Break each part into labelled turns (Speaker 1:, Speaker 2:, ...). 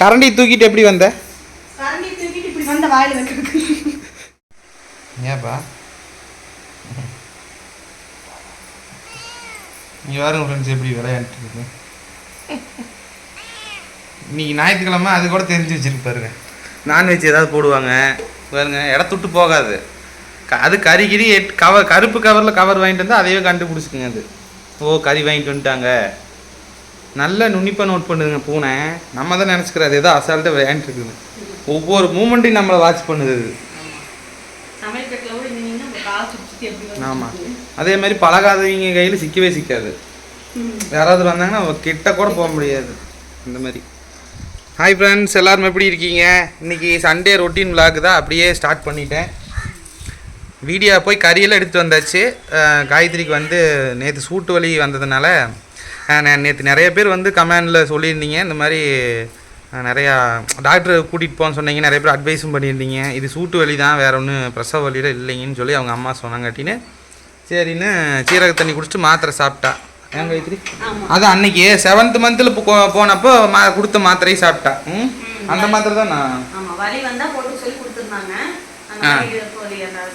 Speaker 1: கரண்டி தூக்கிட்டு எப்படி வந்த?
Speaker 2: கரண்டி தூக்கிட்டு இப்படி வந்த வாயில வைக்கிறதுக்கு
Speaker 1: ஏப்பா இங்கே பாருங்க ஃப்ரெண்ட்ஸ் எப்படி விளையாண்டுட்டு இருக்கு இன்னைக்கு ஞாயிற்றுக்கிழமை அது கூட தெரிஞ்சு வச்சிருக்கு பாருங்க. நான்வெஜ் ஏதாவது போடுவாங்க. பாருங்க இடத்துட்டு போகாது. க- அது கறி கிரி கவர் கருப்பு கவரில் கவர் வாங்கிட்டு வந்தால் அதையே கண்டுபிடிச்சிக்குங்க அது. ஓ கறி வாங்கிட்டு வந்துட்டாங்க. நல்ல நுண்ணிப்பாக நோட் பண்ணுதுங்க பூனை. நம்ம தான் நினச்சிக்கிறது ஏதோ அசால்ட்டாக விளையாண்டுட்டு இருக்குது ஒவ்வொரு மூமெண்ட்டையும் நம்மளை வாட்ச் பண்ணுது அது ஆமாம் அதே மாதிரி பழகாதவங்க கையில் சிக்கவே சிக்காது. யாராவது வந்தாங்கன்னா கிட்ட கூட போக முடியாது. இந்த மாதிரி. ஹாய் ஃப்ரெண்ட்ஸ் எல்லோரும் எப்படி இருக்கீங்க? இன்னைக்கு சண்டே ரொட்டீன் விளாக் தான். அப்படியே ஸ்டார்ட் பண்ணிட்டேன். வீடியோ போய் கறியெல்லாம் எடுத்து வந்தாச்சு. காயத்ரிக்கு வந்து நேற்று சூட்டு வலி வந்ததுனால நேற்று நிறைய பேர் வந்து கமெண்டில் சொல்லியிருந்தீங்க. இந்த மாதிரி நிறையா டாக்டர் கூட்டிகிட்டு போன்னு சொன்னீங்க. நிறைய பேர் அட்வைஸும் பண்ணியிருந்தீங்க. இது சூட்டு வலி தான் வேற ஒன்றும் பிரசவ வலியில் இல்லைங்கன்னு சொல்லி அவங்க அம்மா சொன்னாங்காட்டின்னு சரின்னு சீரக தண்ணி குடிச்சிட்டு மாத்திரை சாப்பிட்டா. ஏன் காயத்ரி? அது அன்னைக்கு செவன்த் மந்த்தில் போனப்போ மா கொடுத்த மாத்திரையை சாப்பிட்டா. ம்? அந்த மாத்திரை தான்? நான்
Speaker 2: வலி வந்தா போட்டு சொல்லி கொடுத்துருந்தாங்க.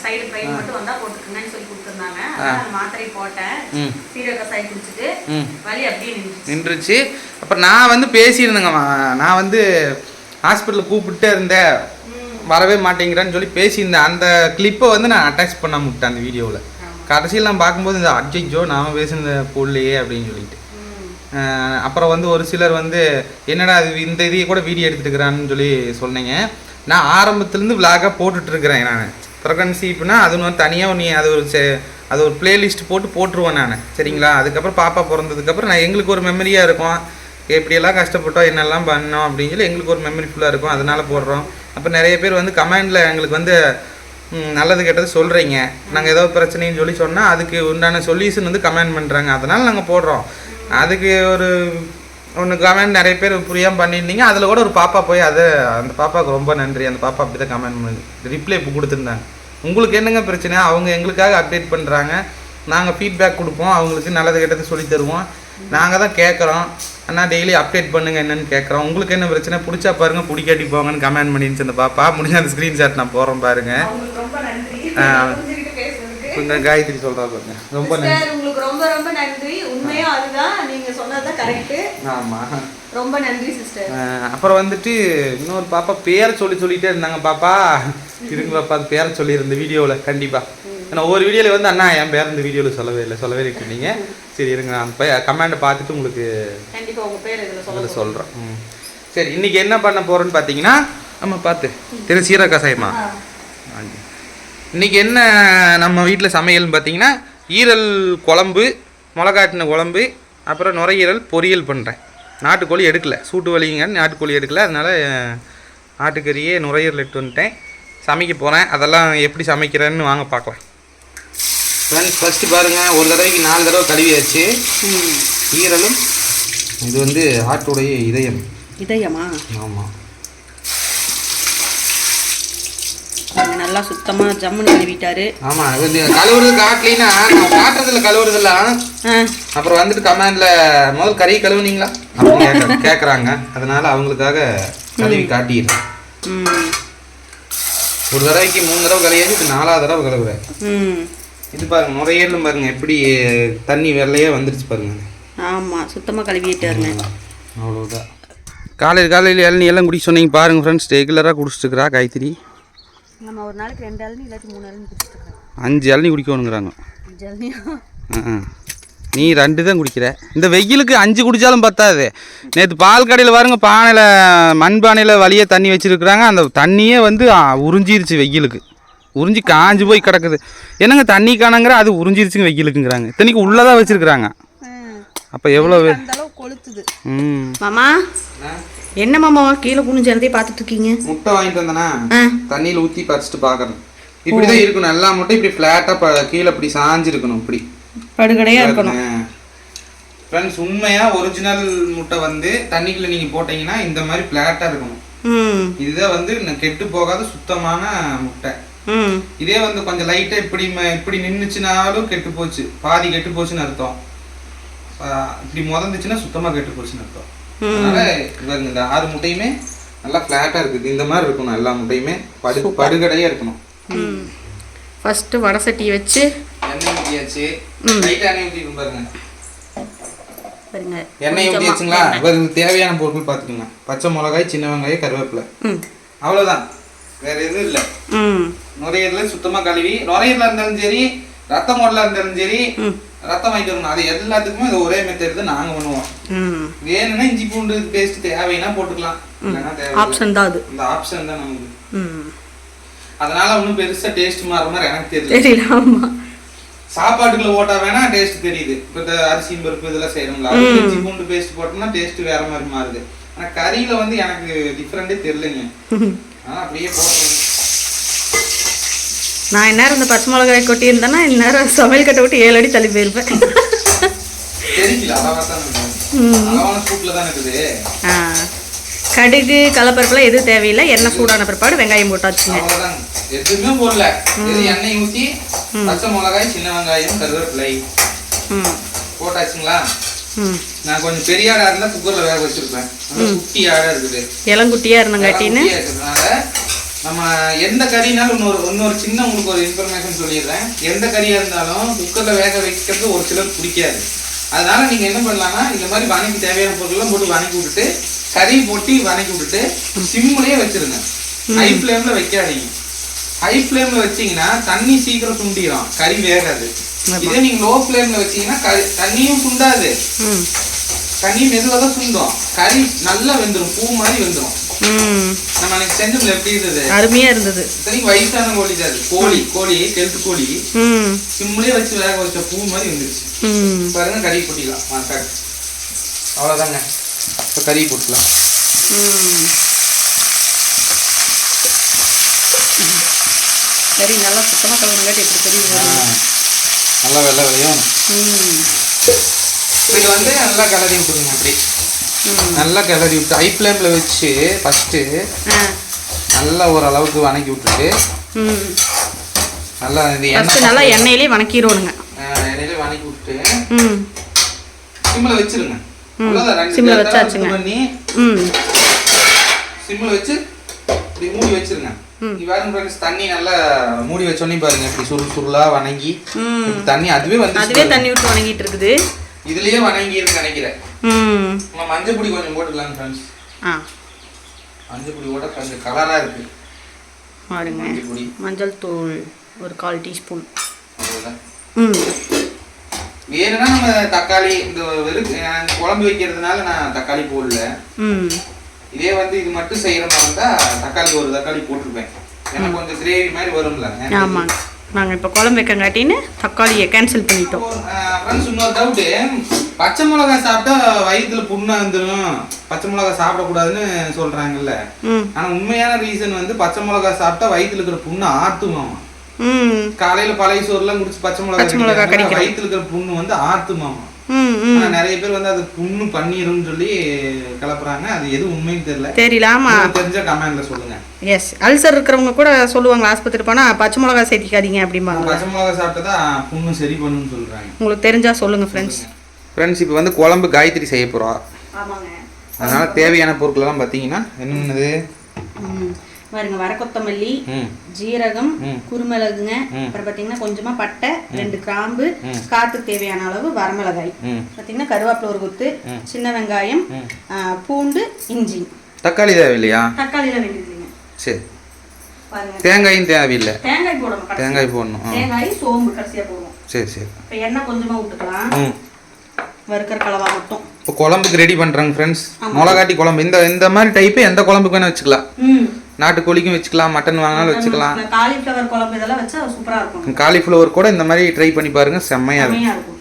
Speaker 2: சைடு பெயின் மட்டும் வந்தா போட்டுக்கங்கன்னு சொல்லி மாத்திரை போட்டேன். சீரக கசாயம் குடிச்சிட்டு வலி அப்படியே நின்றுச்சு.
Speaker 1: அப்புறம் நான் வந்து பேசியிருந்தேங்கம்மா நான் வந்து ஹாஸ்பிட்டலில் கூப்பிட்டே இருந்தேன். வரவே மாட்டேங்கிறான்னு சொல்லி பேசியிருந்தேன். அந்த கிளிப்பை வந்து நான் அட்டாச் பண்ண விட்டேன் அந்த வீடியோவில். கடைசியில் நான் பார்க்கும்போது இந்த அஜய்ஜோ நாம பேசுனத போடலையே அப்படின்னு சொல்லிட்டு. அப்புறம் வந்து ஒரு சிலர் வந்து என்னடா இது இந்த இதையே கூட வீடியோ எடுத்துட்டுக்கிறான்னு சொல்லி சொன்னீங்க. நான் ஆரம்பத்துலேருந்து விலாகாக போட்டுட்ருக்கிறேன் நான். ப்ரெக்னன்சி இப்படின்னா அது வந்து தனியாக நீ அது ஒரு அது ஒரு பிளேலிஸ்ட் போட்டு போட்டுருவேன் நான். சரிங்களா? அதுக்கப்புறம் பாப்பா பிறந்ததுக்கப்புறம் நான் எங்களுக்கு ஒரு மெமரியாக இருக்கும். எப்படியெல்லாம் கஷ்டப்பட்டோம் என்னெல்லாம் பண்ணோம் அப்படின்னு சொல்லி எங்களுக்கு ஒரு மெமரி ஃபுல்லாக இருக்கும். அதனால் போடுறோம். அப்போ நிறைய பேர் வந்து கமெண்டில் எங்களுக்கு வந்து நல்லது கெட்டது சொல்கிறீங்க நாங்கள் ஏதோ பிரச்சனைன்னு சொல்லி சொன்னால் அதுக்கு உண்டான சொல்யூஷன் வந்து கமெண்ட் பண்ணுறாங்க அதனால் நாங்கள் போடுறோம். அதுக்கு ஒரு ஒன்று கமெண்ட் நிறைய பேர் புரியாமல் பண்ணியிருந்தீங்க. அதில் கூட ஒரு பாப்பா போய் அது அந்த பாப்பாவுக்கு ரொம்ப நன்றி. அந்த பாப்பா அப்படி தான் கமெண்ட் பண்ணுது. ரிப்ளை இப்போ கொடுத்துருந்தாங்க. உங்களுக்கு என்னங்க பிரச்சனை? அவங்க எங்களுக்காக அப்டேட் பண்ணுறாங்க நாங்கள் ஃபீட்பேக் கொடுப்போம். அவங்களுக்கு நல்லது கெட்டது சொல்லி தருவோம். நாங்கள் தான் கேட்குறோம். அண்ணா டெய்லி அப்டேட் பண்ணுங்க என்னன்னு கேட்குறோம். உங்களுக்கு என்ன பிரச்சனை? பிடிச்சா பாருங்க பிடிக்காட்டி போங்கன்னு கமெண்ட் பண்ணிருந்துச்சு அந்த பாப்பா. முடிஞ்ச அந்த ஸ்க்ரீன்ஷாட் நான் போகிறேன் பாருங்க. கொஞ்சம் காயத்ரி சொல்கிறா பாருங்க. ரொம்ப நன்றி.
Speaker 2: உங்களுக்கு ரொம்ப ரொம்ப நன்றி. உண்மையா அதுதான். நீங்க சொன்னதுதான் கரெக்ட்
Speaker 1: ஆமாம்
Speaker 2: ரொம்ப நன்றி சிஸ்டர்.
Speaker 1: அப்புறம் வந்துட்டு இன்னொரு பாப்பா பேரை சொல்லி சொல்லிட்டே இருந்தாங்க பாப்பா. இருங்க பாப்பா அது பேரை சொல்லியிருந்த வீடியோவில் கண்டிப்பாக ஏன்னா ஒவ்வொரு வீடியோவில் வந்து அண்ணா என் பேர் இந்த வீடியோவில் சொல்லவே இல்லை சொல்லவே இல்லை நீங்க சரி இருங்க நான் போய் கமெண்டை பார்த்துட்டு உங்களுக்கு
Speaker 2: கண்டிப்பா உங்க பேர் இதுல
Speaker 1: சொல்கிறேன் ம். சரி இன்னைக்கு என்ன பண்ண போகிறோன்னு பார்த்தீங்கன்னா நம்ம பார்த்து திரு சீரக. இன்னைக்கு என்ன நம்ம வீட்டில் சமையல்னு பார்த்தீங்கன்னா ஈரல் குழம்பு மிளகாட்டின குழம்பு அப்புறம் நுரையீரல் பொரியல் பண்ணுறேன் நாட்டுக்கோழி எடுக்கல. சூட்டு வலிங்க நாட்டுக்கோழி எடுக்கல. அதனால ஆட்டுக்கறியே நுரையீரல் எடுத்து வந்துட்டேன். சமைக்க போகிறேன் அதெல்லாம் எப்படி சமைக்கிறேன்னு வாங்க பார்க்கலாம் ஃப்ரெண்ட்ஸ் ஃபஸ்ட்டு பாருங்கள் ஒரு தடவைக்கு நாலு தடவை கழுவியாச்சு ஈரலும் இது வந்து ஆட்டுடைய இதயம்.
Speaker 2: இதயமா?
Speaker 1: ஆமாம்
Speaker 2: நீங்க நல்லா சுத்தமா ஜம்முன்னு கழுவிட்டாரு.
Speaker 1: ஆமாம் இது கழுவுறது காட்டலினா நான் காட்டுறதுல கழுவுறதில்ல. அப்புறம் வந்துட்டு கமெண்ட்ல முதல் கறி கழுவுனீங்களா? அப்படின்னு கேட்க கேட்குறாங்க அதனால அவங்களுக்காக கழுவி காட்டிடுறேன். ஒரு தடவைக்கு மூணு தடவை கழுவியாச்சு இப்போ நாலாவது தடவை கழுவுறேன்.
Speaker 2: ம்.
Speaker 1: இது பாருங்க நுரையீரலும் பாருங்க எப்படி தண்ணி வெள்ளையே வந்துருச்சு பாருங்க.
Speaker 2: ஆமா சுத்தமா கழுவிட்டாருங்க.
Speaker 1: அவ்வளோதான் காலையில் காலையில் இளநீ எல்லாம் குடிக்க சொன்னீங்க பாருங்க ஃப்ரெண்ட்ஸ் ரெகுலராக குடிச்சிட்டு இருக்கிறா காய்கறி
Speaker 2: நம்ம ஒரு நாளைக்கு ரெண்டு ஆளுன்னு இல்லாட்டி மூணு ஆளுன்னு குடிச்சிட்டு
Speaker 1: அஞ்சு இளநீ குடிக்கணுங்கிறாங்க.
Speaker 2: ஜல்னியா
Speaker 1: ஆ நீ ரெண்டு தான் குடிக்கிற. இந்த வெயிலுக்கு அஞ்சு குடித்தாலும் பத்தாது. நேற்று பால் கடையில் பாருங்க பானையில் மண் பானையில் வழியே தண்ணி வச்சுருக்குறாங்க. அந்த தண்ணியே வந்து உறிஞ்சிருச்சு வெயிலுக்கு. உறிஞ்சி காஞ்சு போய் கிடக்குது. என்னங்க தண்ணி காணங்கிற அது உறிஞ்சிருச்சுங்க வெயிலுக்குங்கிறாங்க. இத்தனைக்கு உள்ளே தான் வச்சுருக்குறாங்க அப்போ எவ்வளோ
Speaker 2: கொளுத்துது.
Speaker 1: ம்.
Speaker 2: மாமா? என்ன மாமா கீழே குனிஞ்சு இடத்தையும் பார்த்துட்டு இருக்கீங்க
Speaker 1: முட்டை வாங்கிட்டு வந்தேனா? தண்ணியில் ஊற்றி பறிச்சுட்டு பார்க்குறேன் இப்படி தான் இருக்கணும். எல்லா முட்டையும் இப்படி ஃப்ளாட்டாக கீழே இப்படி சாஞ்சிருக்கணும் இப்படி.
Speaker 2: படுகடையா இருக்கணும்.
Speaker 1: ஃப்ரெண்ட்ஸ் உண்மையாக ஒரிஜினல் முட்டை வந்து தண்ணிக்குள்ள நீங்கள் போட்டீங்கன்னா இந்த மாதிரி ஃப்ளாட்டாக இருக்கணும். இதுதான் வந்து கெட்டு போகாத சுத்தமான முட்டை. இதே வந்து கொஞ்சம் லைட்டாக இப்படி இப்படி நின்றுச்சுனாலும் கெட்டு போச்சு. பாதி கெட்டு போச்சுன்னு அர்த்தம். இப்படி முதந்துச்சுன்னா சுத்தமாக கெட்டு போச்சுன்னு அர்த்தம். அதனால இந்த ஆறு முட்டையுமே நல்லா ஃப்ளாட்டாக இருக்குது. இந்த மாதிரி இருக்கணும் எல்லா முட்டையுமே. படு படுகடையாக இருக்கணும்.
Speaker 2: ம். ஃபஸ்ட்டு வடை சட்டி வச்சு.
Speaker 1: எண்ணெய் ஊற்றியாச்சு லைட்டாக எண்ணெய் ஊற்றிக்கணும் பாருங்க.
Speaker 2: பாருங்க.
Speaker 1: எண்ணெய் ஊற்றியாச்சுங்களா அதுக்கு தேவையான பொருட்கள் பார்த்துக்கோங்க. பச்சை மிளகாய் சின்ன வெங்காயம் கருவேப்பிலை. அவ்வளோதான் வேற எதுவும் இல்லை. நுரையீரல சுத்தமாக கழுவி. நுரையீரலாக இருந்தாலும் சரி ரத்த மோடலாக இருந்தாலும் சரி ரத்தம் வாங்கிட்டு வரணும். அது எல்லாத்துக்குமே இது ஒரே மெத்தட் தான் நாங்கள் பண்ணுவோம். வேணும்னா இஞ்சி பூண்டு பேஸ்ட் தேவைன்னா போட்டுக்கலாம்.
Speaker 2: ஆப்ஷன் தான் அது.
Speaker 1: இந்த ஆப்ஷன் தான் நமக்கு. அதனால ஒன்றும் பெருசா டேஸ்ட் மாற மாதிரி எனக்கு தெரியல.
Speaker 2: தெரியல ஆமாம்
Speaker 1: சாப்பாட்டுக்குள்ள ஓட்டா வேணா டேஸ்ட் தெரியுது. இப்போ இந்த அரிசி பருப்பு இதெல்லாம் செய்யறோம்ல அதுக்கு இஞ்சி பூண்டு பேஸ்ட் போட்டோம்னா டேஸ்ட் வேற மாதிரி மாறுது. ஆனா கறியில வந்து எனக்கு டிஃப்ரெண்டே தெரியலங்க. ஆனா அப்படியே போட்டேன்
Speaker 2: நான் இந்நேரம் இந்த பச்சை மிளகாய் கொட்டி இருந்தேன்னா இந்நேரம் சமையல் கட்டை விட்டு ஏழு அடி தள்ளி போயிருப்பேன். கடுகு கடலப்பருப்புலாம் எதுவும் தேவையில்லை. எண்ணெய் சூடான பிற்பாடு வெங்காயம் போட்டாச்சுங்க
Speaker 1: எதுவுமே போடல. எண்ணெய் ஊத்தி பச்சை மிளகாய் சின்ன வெங்காயம் கருவேப்பிலை.
Speaker 2: ம்.
Speaker 1: போட்டாச்சுங்களா?
Speaker 2: ம்.
Speaker 1: நான் கொஞ்சம் பெரிய ஆடா இருந்தா குக்கர்ல வேக வச்சிருப்பேன். குட்டி ஆடா இருக்குது.
Speaker 2: இளங்குட்டியாக இருந்தங்காட்டின்னு?
Speaker 1: நம்ம எந்த கறினாலும் இன்னொரு இன்னொரு சின்ன உங்களுக்கு ஒரு இன்ஃபர்மேஷன் சொல்லிடுறேன். எந்த கறியா இருந்தாலும் குக்கர்ல வேக வைக்கிறது ஒரு சிலருக்கு பிடிக்காது. அதனால நீங்க என்ன பண்ணலாம்னா இந்த மாதிரி வணக்கி தேவையான பொருட்கள்லாம் போட்டு வணக்கி விட்டுட்டு கறி போட்டு வணக்கி விட்டுட்டு சிம்லயே வச்சிருங்க. ஹை ஃப்ளேம்ல வைக்காதீங்க. ஹை ஃப்ளேம்ல வச்சீங்கன்னா தண்ணி சீக்கிரம் சுண்டிடும் கறி வேகாது. இதே நீங்க லோ ஃப்ளேம்ல வச்சீங்கன்னா தண்ணியும் சுண்டாது
Speaker 2: ம்.
Speaker 1: தண்ணி மெதுவாக தான் சுண்டும் கறி நல்லா வெந்துடும் பூ மாதிரி வெந்துடும் நம்ம செஞ்சோம்ல எப்படி இருந்தது?
Speaker 2: அருமையாக இருந்தது.
Speaker 1: இத்தனைக்கு வயசான கோழி தான். கோழி கோழி கெழுத்து கோழி. சிம்லேயே வச்சு வேக வச்ச பூ மாதிரி வந்துருச்சு. பாருங்க கறி போட்டிக்கலாம் ஆ கரெக்ட் அவ்வளோதாங்க இப்போ கறி போட்டுக்கலாம்
Speaker 2: ம். சரி நல்லா சுத்தமாக கலந்துங்காட்டி எப்படி தெரியும்
Speaker 1: நல்லா வெள்ளை விளையும் இது வந்து நல்லா கிளறி விட்டுருங்க அப்படி. நல்லா கிளறி விட்டு ஹை ஃப்ளேமில் வச்சு ஃபஸ்ட்டு நல்லா ஓரளவுக்கு வணக்கி விட்டுட்டு நல்லா இந்த எண்ணெய்
Speaker 2: நல்லா எண்ணெயிலே வணக்கிடுவோணுங்க
Speaker 1: ஆ, எண்ணெயிலே வணக்கி விட்டு சிம்மில் வச்சிருங்க. தடவை
Speaker 2: வச்சாச்சுங்க.
Speaker 1: பண்ணி சிம்மில் வச்சு இப்படி மூடி வச்சிருங்க. தண்ணி நல்லா மூடி வச்சோன்னே பாருங்க இப்படி சுருள் சுருளா வணங்கி. தண்ணி அதுவே வந்து
Speaker 2: அதுவே தண்ணி விட்டு வணங்கிட்டு இருக்குது.
Speaker 1: இதுலயே வணங்கி இருக்கு நினைக்கிறேன். நம்ம மஞ்சள் பொடி கொஞ்சம் போட்டுக்கலாம் ஃப்ரெண்ட்ஸ்
Speaker 2: ஆ.
Speaker 1: மஞ்சள் பொடி போட்டால் கொஞ்சம் கலரா இருக்கு.
Speaker 2: பாருங்க.
Speaker 1: மஞ்சள் பொடி.
Speaker 2: மஞ்சள் தூள் ஒரு கால் டீஸ்பூன். ம்.
Speaker 1: வேணும்னா நம்ம தக்காளி இந்த வெறும் குழம்பு வைக்கிறதுனால நான் தக்காளி போடல.
Speaker 2: ம்.
Speaker 1: இதே வந்து இது மட்டும் செய்யற மாதிரி இருந்தா தக்காளி ஒரு தக்காளி போட்டிருப்பேன். ஏன்னா கொஞ்சம் கிரேவி மாதிரி வரும்ல.
Speaker 2: ஆமாங்க. நாங்கள் இப்போ குழம்பு வைக்கங்காட்டின்னு தக்காளியை கேன்சல் பண்ணிட்டோம்.
Speaker 1: இன்னொரு டவுட்டு பச்சை மிளகாய் சாப்பிட்டா வயிற்றுல புண்ணா வந்துடும் பச்சை மிளகாய் சாப்பிடக்கூடாதுன்னு சொல்றாங்கல்ல.
Speaker 2: ம்.
Speaker 1: ஆனா உண்மையான ரீசன் வந்து பச்சை மிளகாய் சாப்பிட்டா வயிற்றுல இருக்கிற புண்ணு ஆத்துமாமா
Speaker 2: ம்.
Speaker 1: காலையில பழைய சோறுலாம் குடிச்சு பச்சை
Speaker 2: கடிக்கிறோம்.
Speaker 1: வயிற்றுல இருக்கிற புண்ணு வந்து ஆத்துமாமா
Speaker 2: ம் ம்
Speaker 1: ஆனா நிறைய பேர் வந்து அது புண்ணு பண்ணிரும்னு சொல்லி கிளப்புறாங்க அது எதுவும் உண்மைன்னு தெரியல.
Speaker 2: தெரியல ஆமாம்
Speaker 1: உங்களுக்கு தெரிஞ்ச கமெண்ட்ல சொல்லுங்க.
Speaker 2: எஸ் அல்சர் இருக்கிறவங்க கூட சொல்லுவாங்க ஆஸ்பத்திரி போனால் பச்சை மிளகா சேர்த்திக்காதீங்க அப்படிம்பாங்க.
Speaker 1: பச்சை மிளகாய் சாப்பிட்டா புண்ணு சரி பண்ணுன்னு சொல்றாங்க.
Speaker 2: உங்களுக்கு தெரிஞ்சா சொல்லுங்கள் ஃப்ரெண்ட்ஸ்
Speaker 1: ஃப்ரெண்ட்ஸ் இப்போ வந்து குழம்பு காயத்ரி செய்ய போகிறோம்
Speaker 2: ஆமாங்க.
Speaker 1: அதனால தேவையான பொருட்கள்லாம் பார்த்தீங்கன்னா என்னென்னது
Speaker 2: ம். பாருங்க வர கொத்தமல்லி ஜீரகம். குருமிளகுங்க. அப்புறம் பார்த்தீங்கன்னா கொஞ்சமாக பட்டை ரெண்டு கிராம்பு காற்றுக்கு தேவையான அளவு வரமிளகாய்.
Speaker 1: ம்.
Speaker 2: பார்த்தீங்கன்னா கருவேப்பிலை ஒரு கொத்து சின்ன வெங்காயம் பூண்டு இஞ்சி.
Speaker 1: தக்காளி தேவையில்லையா?
Speaker 2: தக்காளியில் வேண்டியதுங்க
Speaker 1: சரி. தேங்காயும் தேவையில்லை.
Speaker 2: தேங்காய் போடணும் கடைசியா.
Speaker 1: தேங்காய் போடணும்
Speaker 2: தேங்காய் சோம்பு கடைசியாக போடுவோம்
Speaker 1: சரி சரி.
Speaker 2: இப்போ எண்ணெய் கொஞ்சமாக விட்டுக்கலாம் வறுக்கிற கலவா மட்டும்.
Speaker 1: இப்போ குழம்புக்கு ரெடி பண்ணுறாங்க ஃப்ரெண்ட்ஸ் மிளகாட்டி குழம்பு. இந்த இந்த மாதிரி டைப்பு எந்த குழம்புக்கு வேணால் வச்சுக்கலாம்.
Speaker 2: ம்.
Speaker 1: நாட்டுக்கோழிக்கும் வச்சுக்கலாம் மட்டன் வாங்கினாலும் வச்சுக்கலாம்.
Speaker 2: காலிஃப்ளவர் குழம்பு இதெல்லாம் வச்சா சூப்பராக இருக்கும்.
Speaker 1: காலிஃப்ளவர் கூட இந்த மாதிரி ட்ரை பண்ணி பாருங்க செம்மையாக இருக்கும்.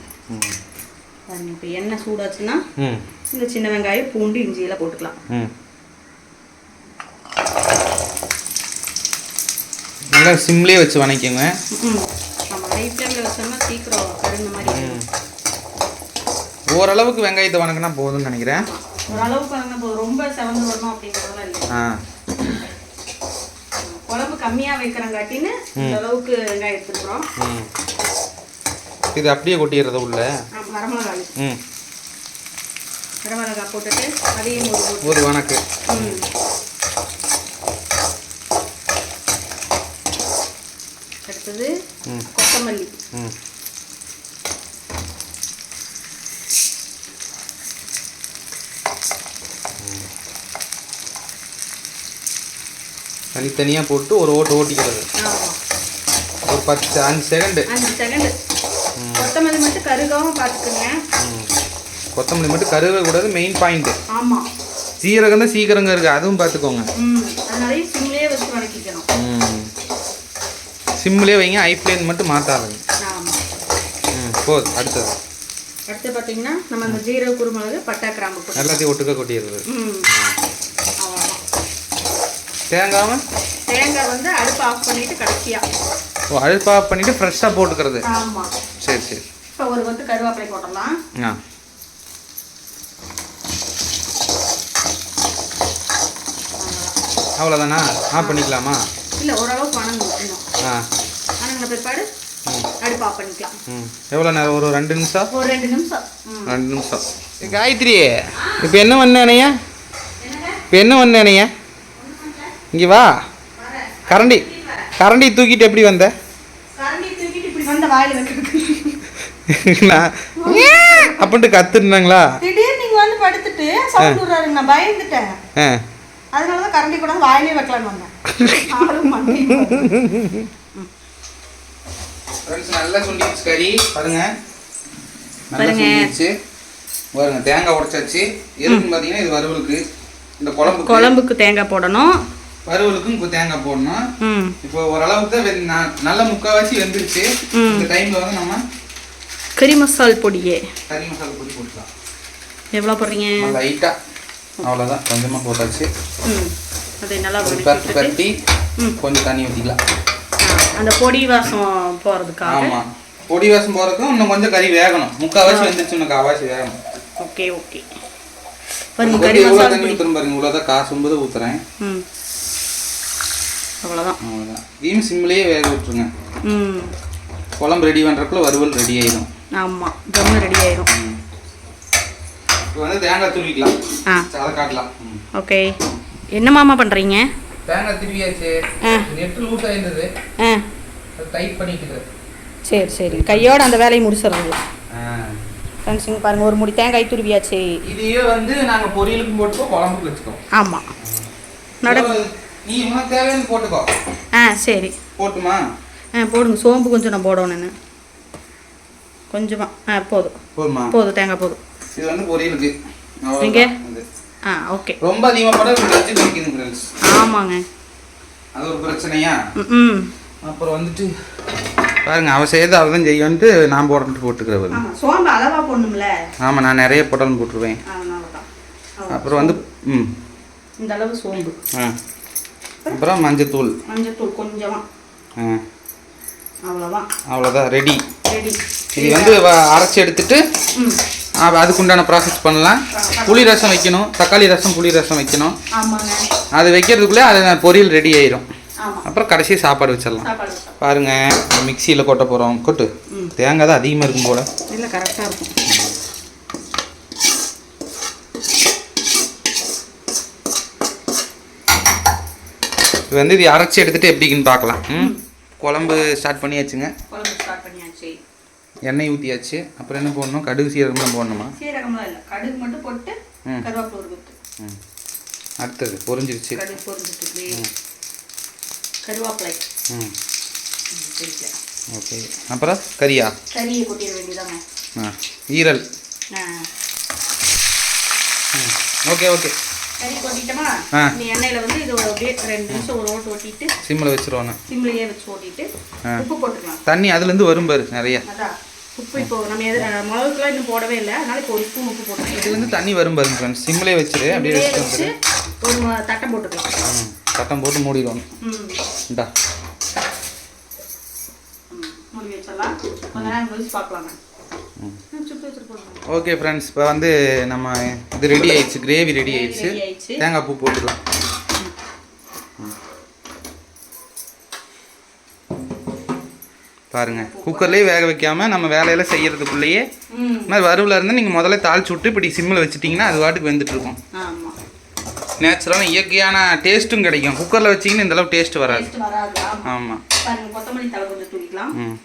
Speaker 2: இப்போ எண்ணெய் சூடாச்சுன்னா இந்த சின்ன வெங்காயம் பூண்டு இஞ்சியெல்லாம் போட்டுக்கலாம்.
Speaker 1: நல்லா சிம்லேயே வச்சு வணக்கிங்க. ஓரளவுக்கு வெங்காயத்தை வணக்கினா போதும்னு நினைக்கிறேன்.
Speaker 2: ஓரளவுக்கு ரொம்ப செவந்து வரணும் அப்படிங்கிறதெல்லாம் இல்லை.
Speaker 1: ஆ.
Speaker 2: குழம்பு கம்மியாக வைக்கிறங்காட்டின்னு இந்த அளவுக்கு வெங்காயம் எடுத்துக்கிறோம்
Speaker 1: இது அப்படியே கொட்டிடுறத உள்ள?
Speaker 2: வரமிளகாய்.
Speaker 1: ம்.
Speaker 2: வரமிளகா போட்டுட்டு அதையும் ஒரு
Speaker 1: வணக்கு.
Speaker 2: ம். அடுத்தது கொத்தமல்லி.
Speaker 1: ம். தனித்தனியாக போட்டு ஒரு ஓட்டு ஓட்டிக்கிறது. ஒரு பத்து அஞ்சு செகண்டு
Speaker 2: அஞ்சு செகண்டு கொத்தமல்லி மட்டும் கருகாமல் பார்த்துக்குங்க.
Speaker 1: கொத்தமல்லி மட்டும் கருவே கூடாது மெயின் பாயிண்ட்டு
Speaker 2: ஆமாம்
Speaker 1: சீரகம் தான் சீக்கிரங்க இருக்குது அதுவும் பார்த்துக்கோங்க.
Speaker 2: ம். அதனாலேயே சிம்லேயே வச்சு வதக்கிக்கணும்.
Speaker 1: ம். சிம்லேயே வைங்க ஐ மட்டும் மாற்றாதுங்க ம் போதும் அடுத்தது.
Speaker 2: அடுத்து பார்த்தீங்கன்னா நம்ம அந்த ஜீரக குருமிளகு பட்டை கிராம்பு
Speaker 1: எல்லாத்தையும் ஒட்டுக்க கொட்டிடுறது.
Speaker 2: ம்.
Speaker 1: தேங்காம
Speaker 2: தேங்காய் வந்து அடுப்பு ஆஃப் பண்ணிட்டு கடைசியாக
Speaker 1: ஓ அழுப்பா பண்ணிவிட்டு ஃப்ரெஷ்ஷாக போட்டுக்கிறது.
Speaker 2: ஆமாம்
Speaker 1: சரி சரி.
Speaker 2: இப்போ ஒரு வந்து கருவேப்பிலை போட்டுடலாம்.
Speaker 1: ஆ. அவ்வளோதானா ஆஃப் பண்ணிக்கலாமா?
Speaker 2: இல்லை ஓரளவுக்கு வணங்கும் இன்னும்
Speaker 1: ஆ.
Speaker 2: வணங்கின பிற்பாடு அடுப்பு ஆஃப் பண்ணிக்கலாம்.
Speaker 1: ம். எவ்வளோ நேரம்? ஒரு ரெண்டு நிமிஷம்?
Speaker 2: ஒரு ரெண்டு நிமிஷம்.
Speaker 1: ரெண்டு நிமிஷம். காயத்ரி இப்போ என்ன பண்ணேனையா இப்போ என்ன பண்ணேனையா இங்கே வா. கரண்டி. கரண்டி தூக்கிட்டு எப்படி வந்த?
Speaker 2: கரண்டி தூக்கிட்டு இப்படி வந்த வாயில் வைக்கிறதுக்கு
Speaker 1: நான் அப்படின்ட்டு கத்துருந்தாங்களா
Speaker 2: திடீர்னு நீங்க வந்து படுத்துட்டு சவுண்ட் விடுறாருங்க நான் பயந்துட்டேன்.
Speaker 1: ஆ.
Speaker 2: அதனால தான் கரண்டி கூட வாயிலே வைக்கலான்னு வந்தேன்.
Speaker 1: நல்லா சொல்லிடுச்சு கறி. பாருங்க. நல்லா. சொல்லிடுச்சு. பாருங்க தேங்காய் உடைச்சாச்சு. எதுக்குன்னு பார்த்தீங்கன்னா இது வறுவலுக்கு. இந்த குழம்புக்கு.
Speaker 2: குழம்புக்கு தேங்காய் போடணும்.
Speaker 1: வறுவலுக்கும் தேங்காய் போடணும். இப்போ ஓரளவுக்கு தான் நல்ல முக்கால்வாசி வெந்துருச்சு. இந்த டைம்ல வந்து நம்ம
Speaker 2: கறி மசால் பொடியே.
Speaker 1: கறி மசாலா பொடி போட்டுக்கலாம்.
Speaker 2: எவ்வளோ போடுறீங்க?
Speaker 1: லைட்டாக அவ்வளோதான். கொஞ்சமாக போட்டாச்சு.
Speaker 2: அதை நல்லா
Speaker 1: பரட்டி பரட்டி. கொஞ்சம் தண்ணி ஊற்றிக்கலாம்
Speaker 2: அந்த பொடி வாசம் போகிறதுக்காக
Speaker 1: ஆமாம் பொடி வாசம் போகிறதுக்கும் இன்னும் கொஞ்சம் கறி வேகணும். முக்கால்வாசி வெந்துருச்சு இன்னும் காவாசி வேகணும்.
Speaker 2: Okay okay. பாருங்க கறி மசால்
Speaker 1: தண்ணி
Speaker 2: பொடி.
Speaker 1: ஊற்றுறோம் பாருங்க இவ்வளோதான். காசும்போது ஊற்றுறேன்
Speaker 2: அவ்வளோதான்
Speaker 1: அவ்வளோதான் இதையும் சிம்லேயே வேக விட்டுருங்க.
Speaker 2: ம்.
Speaker 1: குழம்பு ரெடி பண்ணுறக்குள்ள வறுவல் ரெடி ஆயிடும்
Speaker 2: ஆமாம் ஜம்மு ரெடி ஆயிரும்.
Speaker 1: இப்போ வந்து தேங்காய் துருவிக்கலாம்.
Speaker 2: ஆ.
Speaker 1: அதை காட்டலாம்.
Speaker 2: ஓகே. என்ன மாமா பண்ணுறீங்க
Speaker 1: தேங்காய் திருவியாச்சு. நெட்டு லூஸ் ஆயிருந்தது
Speaker 2: ஆ.
Speaker 1: டைட் பண்ணிக்கிட்டு
Speaker 2: சரி சரி. கையோட அந்த வேலையை முடிச்சிடுறது. ஃப்ரெண்ட்ஸ் இங்கே பாருங்கள் ஒரு முடி தேங்காய் துருவியாச்சு.
Speaker 1: இதையே வந்து நாங்கள் பொரியலுக்கும் போட்டுக்கோ குழம்புக்கு வச்சுக்கோ.
Speaker 2: ஆமாம் நட
Speaker 1: நீ உனக்கு தேவையான போட்டுக்கோ.
Speaker 2: ஆ சரி.
Speaker 1: போட்டுமா?
Speaker 2: ஆ போடுங்க. சோம்பு கொஞ்சம் நான் போடணும்னு கொஞ்சமாக ஆ போதும்.
Speaker 1: போதுமா?
Speaker 2: போதும் தேங்காய் போதும்.
Speaker 1: இது வந்து பொரியலுக்கு? இது.
Speaker 2: ஆ ஓகே.
Speaker 1: ரொம்ப அதிகமாக போட வச்சு கிடைக்குது ஃப்ரெண்ட்ஸ்
Speaker 2: ஆமாங்க.
Speaker 1: அது ஒரு பிரச்சனையா?
Speaker 2: ம்
Speaker 1: அப்புறம் வந்துட்டு பாருங்க அவ செய்யறது அவ தான் செய்யன்ட்டு நான் போட்டு போட்டுக்கிறவர்.
Speaker 2: சோம்பு அளவாக போடணும்ல?
Speaker 1: ஆமாம் நான் நிறைய பொட்டல் போட்டுருவேன். அப்புறம் வந்து ம்.
Speaker 2: இந்த அளவு சோம்பு.
Speaker 1: ஆ. அப்புறம் மஞ்சத்தூள்.
Speaker 2: மஞ்சத்தூள் கொஞ்சமாக அவ்வளோதான்
Speaker 1: அவ்வளோதான் ரெடி
Speaker 2: ரெடி
Speaker 1: இது வந்து அரைச்சி எடுத்துட்டு அதுக்குண்டான ப்ராசஸ் பண்ணலாம். புளி ரசம் வைக்கணும். தக்காளி ரசம் புளி ரசம் வைக்கணும். அது வைக்கிறதுக்குள்ளே அது பொரியல் ரெடி ஆயிரும். அப்புறம் கடைசி சாப்பாடு வச்சிடலாம்.
Speaker 2: சாப்பாடு வச்சா.
Speaker 1: பாருங்க மிக்சியில் கொட்ட போகிறோம் கொட்டு. தேங்காய் தான் அதிகமாக இருக்கும் போல.
Speaker 2: இல்லை கரெக்டாக இருக்கும்.
Speaker 1: இது வந்து இது அரைச்சி எடுத்துட்டு எப்படின்னு பார்க்கலாம். ம். குழம்பு ஸ்டார்ட் பண்ணியாச்சுங்க.
Speaker 2: குழம்பு ஸ்டார்ட் பண்ணியாச்சு.
Speaker 1: எண்ணெய் ஊற்றியாச்சு அப்புறம் என்ன போடணும்? கடுகு சீரகம் போடணுமா?
Speaker 2: சீரகம்லாம் இல்லை. கடுகு மட்டும் போட்டு. கருவேப்பிலை குத்து.
Speaker 1: ம். அடுத்தது பொரிஞ்சிருச்சு.
Speaker 2: கடுகு பொரிஞ்சிட்டு கருவேப்பிலை.
Speaker 1: ம். ஓகே. அப்புறம் கறியா
Speaker 2: கறியை கொட்டிட வேண்டியதாங்க
Speaker 1: ஆ. ஈரல்? Okay okay.
Speaker 2: கொட்டிட்டோமா. இந்த எண்ணெயில் வந்து இது ஒரு அப்படியே ரெண்டு நிமிஷம் ஒரு ஓட்டு ஓட்டிட்டு
Speaker 1: சிம்மில் வச்சிருவோண்ணே.
Speaker 2: சிம்லையே வச்சு ஓட்டிட்டு. உப்பு போட்டுக்கலாம்.
Speaker 1: தண்ணி அதுலேருந்து வரும் பாரு நிறைய.
Speaker 2: உப்பு இப்போ நம்ம எது மிளகுக்குலாம் இன்னும் போடவே இல்லை. அதனால இப்போ ஒரு ஸ்பூன் உப்பு போட்டுக்கலாம்.
Speaker 1: இதுலேருந்து தண்ணி வரும் பாருங்க ஃப்ரெண்ட்ஸ் சிம்மிலே வச்சிரு அப்படியே
Speaker 2: வச்சு. ஒரு ம- தட்டை போட்டுக்கலாம்.
Speaker 1: ம் சட்டம் போட்டு மூடிடணும்.
Speaker 2: ம்.
Speaker 1: இந்தா.
Speaker 2: மூடி வச்சிடலாம். கொஞ்ச நேரம் கழிச்சு பார்க்கலாங்க.
Speaker 1: ஓகே ஃப்ரெண்ட்ஸ் இப்போ வந்து நம்ம இது ரெடி ஆயிடுச்சு கிரேவி ரெடி ஆயிடுச்சு. தேங்காய் பூ போட்டுக்கலாம். பாருங்க குக்கர்லேயே வேக வைக்காம நம்ம வேலையெல்லாம் செய்யறதுக்குள்ளேயே
Speaker 2: ம்.
Speaker 1: இந்த மாதிரி வறுவலாக இருந்தால் நீங்கள் முதல்ல தாளிச்சு விட்டு இப்படி சிம்மில் வச்சிட்டிங்கன்னா அது வாட்டுக்கு வெந்துட்டு இருக்கும்.
Speaker 2: ஆமாம்
Speaker 1: நேச்சுரலான இயற்கையான டேஸ்ட்டும் கிடைக்கும். குக்கரில் வச்சிங்கன்னா இந்த அளவு டேஸ்ட் வராது.
Speaker 2: ஆமாம்
Speaker 1: ம்.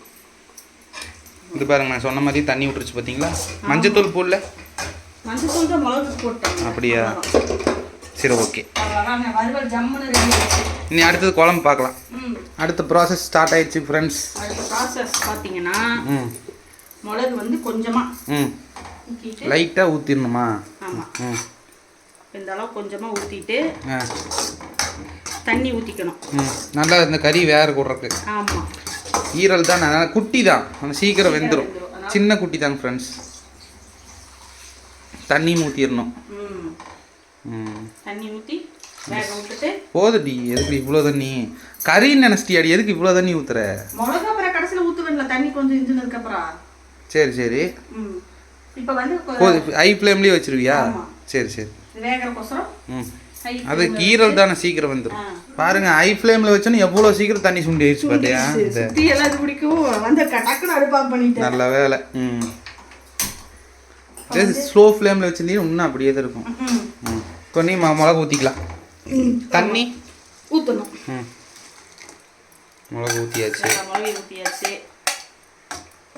Speaker 1: இது பாருங்க நான் சொன்ன மாதிரி தண்ணி விட்டுருச்சு பார்த்தீங்களா மஞ்சத்தூள் போடல. அப்படியா? சரி ஓகே. இனி அடுத்தது குழம்பு பார்க்கலாம். அடுத்த ப்ராசஸ் ஸ்டார்ட் ஆயிடுச்சு ஃப்ரெண்ட்ஸ்
Speaker 2: ப்ராசஸ் பார்த்தீங்கன்னா
Speaker 1: ம்.
Speaker 2: மிளகு வந்து கொஞ்சமாக
Speaker 1: ம். லைட்டாக ஊற்றிடணுமா
Speaker 2: ஆமாம்
Speaker 1: ம்.
Speaker 2: இந்த அளவு கொஞ்சமாக ஊற்றிட்டு தண்ணி ஊற்றிக்கணும்
Speaker 1: ம். நல்லா இந்த கறி வேற கூடுறக்கு
Speaker 2: ஆமாம்
Speaker 1: ஈரல் தான் நல்லா குட்டி தான். சீக்கிரம் வெந்துடும்.
Speaker 2: அதனால-
Speaker 1: சின்ன குட்டி தாங்க ஃப்ரெண்ட்ஸ் தண்ணி ஊற்றிடணும்
Speaker 2: ம்.
Speaker 1: ம்.
Speaker 2: தண்ணி ஊற்றி
Speaker 1: போதுடி எதுக்கு இவ்வளோ தண்ணி? கறின்னு நினச்சிட்டியாடி எதுக்கு இவ்வளோ தண்ணி ஊற்றுற
Speaker 2: மிளகா அப்புறம் கடைசியில் ஊற்றுவேன்ல தண்ணி கொஞ்சம்
Speaker 1: சரி சரி.
Speaker 2: இப்போ வந்து
Speaker 1: ஹை ஃப்ளேம்லேயே வச்சிருவியா. சரி சரி.
Speaker 2: வேகிறக்கோசரம்.
Speaker 1: ம். அது கீரல் தானே சீக்கிரம் வந்துடும். பாருங்க ஹை ஃப்ளேமில் வச்சோன்னு எவ்வளோ சீக்கிரம் தண்ணி சுண்டி ஆயிடுச்சு பார்த்தியா
Speaker 2: சுத்தி எல்லாம் இது வந்து பண்ணிட்டேன்.
Speaker 1: நல்ல வேலை. ம். ஸ்லோ ஃப்ளேமில் வச்சிருந்தீங்கன்னா இன்னும் அப்படியே தான் இருக்கும்.
Speaker 2: ம்.
Speaker 1: ம மிளகு ஊற்றிக்கலாம். தண்ணி?
Speaker 2: ஊற்றணும்
Speaker 1: ம். மிளகு ஊற்றியாச்சு
Speaker 2: மிளகு ஊற்றியாச்சு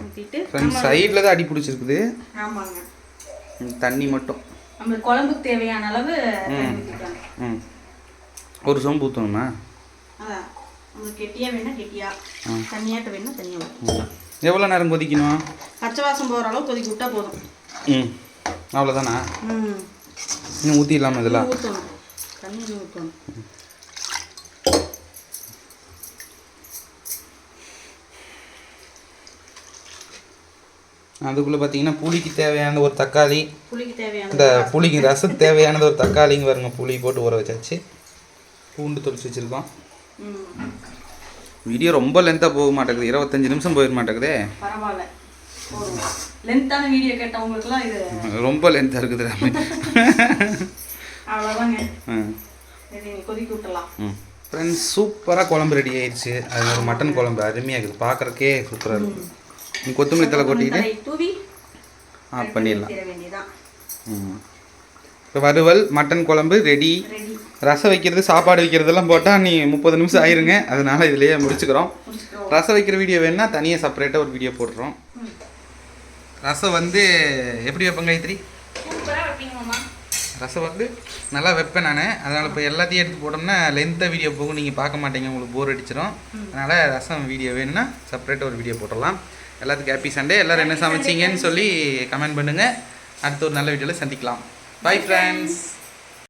Speaker 2: ஊற்றிட்டு
Speaker 1: சைடில் தான் அடி பிடிச்சிருக்குது.
Speaker 2: ஆமாங்க.
Speaker 1: தண்ணி மட்டும்.
Speaker 2: நம்மளுக்கு குழம்புக்கு தேவையான அளவு
Speaker 1: ம். ஒரு சொம்பு ஊற்றணுமா
Speaker 2: கெட்டியாக வேணா கெட்டியா
Speaker 1: ம்.
Speaker 2: தண்ணியாட்ட வேணா தண்ணியாக
Speaker 1: எவ்வளோ நேரம் கொதிக்கணும்?
Speaker 2: பச்சை வாசம் போகிற அளவு கொதிக்க விட்டா போதும்.
Speaker 1: ம். அவ்வளோதானா?
Speaker 2: ம்.
Speaker 1: இன்னும் ஊற்றிடலாமா இதெல்லாம்?
Speaker 2: ஊற்றணும் தண்ணி ஊற்றணும்
Speaker 1: அதுக்குள்ளே பார்த்தீங்கன்னா புளிக்கு தேவையான ஒரு தக்காளி. இந்த புளிக்கு ரசத்துக்கு தேவையானது ஒரு தக்காளிங்க பாருங்க புளி போட்டு ஊற வச்சாச்சு. பூண்டு தொளிச்சு வச்சுருக்கோம். வீடியோ ரொம்ப லென்த்தாக போக மாட்டேங்குது. இருபத்தஞ்சு நிமிஷம் போயிட மாட்டேங்குதே.
Speaker 2: பரவாயில்ல. ஒரு லென்த்தான வீடியோ கேட்டவங்களுக்குலாம் இது
Speaker 1: ரொம்ப லென்த்தாக இருக்குது ராமே.
Speaker 2: கொதிக்க விட்டுலாம்
Speaker 1: ஃப்ரெண்ட்ஸ் சூப்பராக குழம்பு ரெடி ஆயிடுச்சு. அது ஒரு மட்டன் குழம்பு அருமையாக இருக்குது. பார்க்குறக்கே சூப்பராக இருக்குது. கொத்தமல்லி தலை
Speaker 2: தூவி
Speaker 1: ஆஃப் பண்ணிடலாம். இப்போ வறுவல் மட்டன் குழம்பு ரெடி. ரசம் வைக்கிறது சாப்பாடு வைக்கிறதெல்லாம் போட்டால் நீ முப்பது நிமிஷம் ஆயிருங்க. அதனால இதுலேயே முடிச்சுக்கிறோம். ரசம் வைக்கிற வீடியோ வேணுன்னா தனியாக செப்பரேட்டாக ஒரு வீடியோ போடுறோம். ரசம் வந்து எப்படி வைப்பேன்
Speaker 2: மாமா.
Speaker 1: ரசம் வந்து நல்லா வைப்பேன் நான். அதனால் இப்போ எல்லாத்தையும் எடுத்து போட்டோம்னா லென்த்தாக வீடியோ போகும். நீங்கள் பார்க்க மாட்டீங்க உங்களுக்கு போர் அடிச்சிடும் அதனால் ரசம் வீடியோ வேணும்னா செப்பரேட்டாக ஒரு வீடியோ போட்டுடலாம். எல்லாத்துக்கும் ஹாப்பி சண்டே எல்லோரும் என்ன சமைச்சிங்கன்னு சொல்லி கமெண்ட் பண்ணுங்கள் அடுத்த ஒரு நல்ல வீடியோவில் சந்திக்கலாம். Bye friends